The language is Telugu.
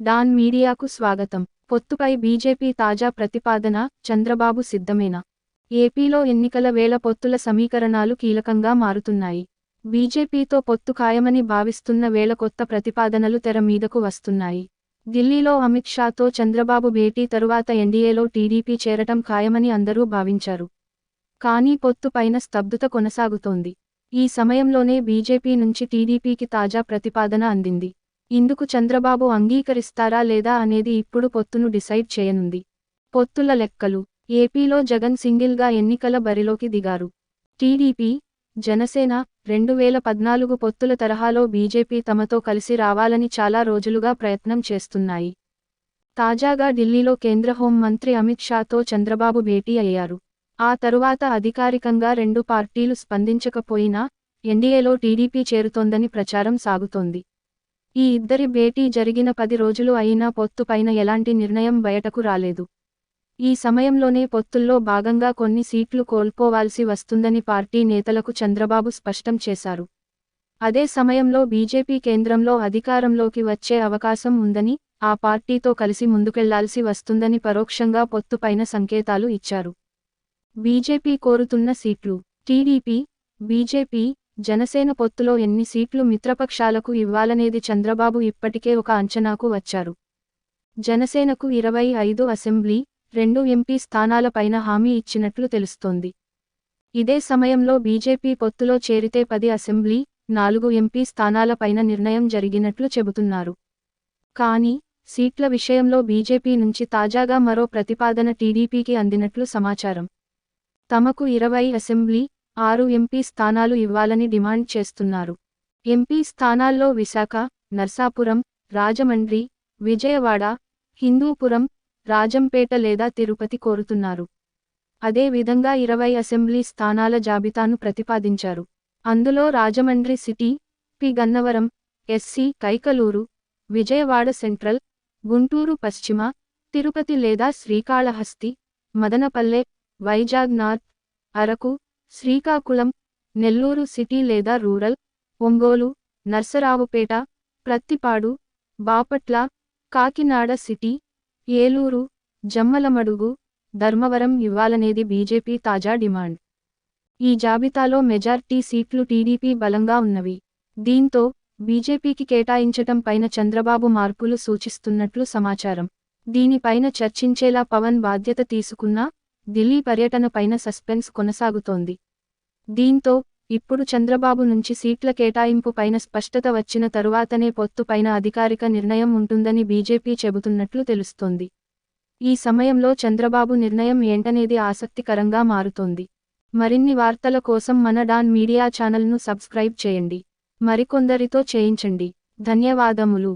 డాన్ మీడియాకు స్వాగతం. పొత్తుపై బీజేపీ తాజా ప్రతిపాదన చంద్రబాబు సిద్ధమేనా? ఏపీలో ఎన్నికల వేళ పొత్తుల సమీకరణాలు కీలకంగా మారుతున్నాయి. బీజేపీతో పొత్తు ఖాయమని భావిస్తున్న వేళ కొత్త ప్రతిపాదనలు తెర మీదకు వస్తున్నాయి. ఢిల్లీలో అమిత్ షాతో చంద్రబాబు భేటీ తరువాత ఎన్డీఏలో టీడీపీ చేరటం ఖాయమని అందరూ భావించారు. కానీ పొత్తు పైన స్తబ్దుత కొనసాగుతోంది. ఈ సమయంలోనే బీజేపీ నుంచి టీడీపీకి తాజా ప్రతిపాదన అందింది. ఇందుకు చంద్రబాబు అంగీకరిస్తారా లేదా అనేది ఇప్పుడు పొత్తును డిసైడ్ చేయనుంది. పొత్తుల లెక్కలు. ఏపీలో జగన్ సింగిల్గా ఎన్నికల బరిలోకి దిగారు. టీడీపీ జనసేన రెండు వేల పద్నాలుగు పొత్తుల తరహాలో బీజేపీ తమతో కలిసి రావాలని చాలా రోజులుగా ప్రయత్నం చేస్తున్నాయి. తాజాగా ఢిల్లీలో కేంద్ర హోం మంత్రి అమిత్ షాతో చంద్రబాబు భేటీ అయ్యారు. ఆ తరువాత అధికారికంగా రెండు పార్టీలు స్పందించకపోయినా ఎన్డీఏలో టీడీపీ చేరుతోందని ప్రచారం సాగుతోంది. ఈ ఇద్దరి భేటీ జరిగిన పది రోజులు అయినా పొత్తు పైన ఎలాంటి నిర్ణయం బయటకు రాలేదు. ఈ సమయంలోనే పొత్తుల్లో భాగంగా కొన్ని సీట్లు కోల్పోవాల్సి వస్తుందని పార్టీ నేతలకు చంద్రబాబు స్పష్టం చేశారు. అదే సమయంలో బీజేపీ కేంద్రంలో అధికారంలోకి వచ్చే అవకాశం ఉందని ఆ పార్టీతో కలిసి ముందుకెళ్ళాల్సి వస్తుందని పరోక్షంగా పొత్తుపైన సంకేతాలు ఇచ్చారు. బీజేపీ కోరుతున్న సీట్లు టీడీపీ బీజేపీ జనసేన పొత్తులో ఎన్ని సీట్లు మిత్రపక్షాలకు ఇవ్వాలనేది చంద్రబాబు ఇప్పటికే ఒక అంచనాకు వచ్చారు. జనసేనకు ఇరవై ఐదు అసెంబ్లీ రెండు ఎంపీ స్థానాలపైన హామీ ఇచ్చినట్లు తెలుస్తోంది. ఇదే సమయంలో బీజేపీ పొత్తులో చేరితే పది అసెంబ్లీ నాలుగు ఎంపీ స్థానాలపైన నిర్ణయం జరిగినట్లు చెబుతున్నారు. కానీ సీట్ల విషయంలో బీజేపీ నుంచి తాజాగా మరో ప్రతిపాదన టీడీపీకి అందినట్లు సమాచారం. తమకు ఇరవై అసెంబ్లీ ఆరు ఎంపీ స్థానాలు ఇవ్వాలని డిమాండ్ చేస్తున్నారు. ఎంపీ స్థానాల్లో విశాఖ నర్సాపురం రాజమండ్రి విజయవాడ హిందూపురం రాజంపేట లేదా తిరుపతి కోరుతున్నారు. అదే విధంగా ఇరవై అసెంబ్లీ స్థానాల జాబితాను ప్రతిపాదించారు. అందులో Rajahmundry city P. Gannavaram SC Kaikaluru Vijayawada central Guntur పశ్చిమ తిరుపతి లేదా శ్రీకాళహస్తి మదనపల్లె వైజాగ్ నార్త్ అరకు శ్రీకాకుళం నెల్లూరు సిటీ లేదా రూరల్ ఒంగోలు నర్సరావుపేట ప్రత్తిపాడు బాపట్ల కాకినాడ సిటీ ఏలూరు జమ్మలమడుగు ధర్మవరం ఇవ్వాలనేది బీజేపీ తాజా డిమాండ్. ఈ జాబితాలో మెజార్టీ సీట్లు టీడీపీ బలంగా ఉన్నవి. దీంతో బీజేపీకి కేటాయించటం పైన చంద్రబాబు మార్పులు సూచిస్తున్నట్లు సమాచారం. దీనిపైన చర్చించేలా పవన్ బాధ్యత తీసుకున్నా ఢిల్లీ పర్యటన పైన సస్పెన్స్ కొనసాగుతోంది. దీంతో ఇప్పుడు చంద్రబాబు నుంచి సీట్ల కేటాయింపు పైన స్పష్టత వచ్చిన తరువాతనే పొత్తు పైన అధికారిక నిర్ణయం ఉంటుందని బీజేపీ చెబుతున్నట్లు తెలుస్తోంది. ఈ సమయంలో చంద్రబాబు నిర్ణయం ఏంటనేది ఆసక్తికరంగా మారుతోంది. మరిన్ని వార్తల కోసం మన డాన్ మీడియా ఛానల్ను సబ్స్క్రైబ్ చేయండి. మరికొందరితో చేయించండి. ధన్యవాదములు.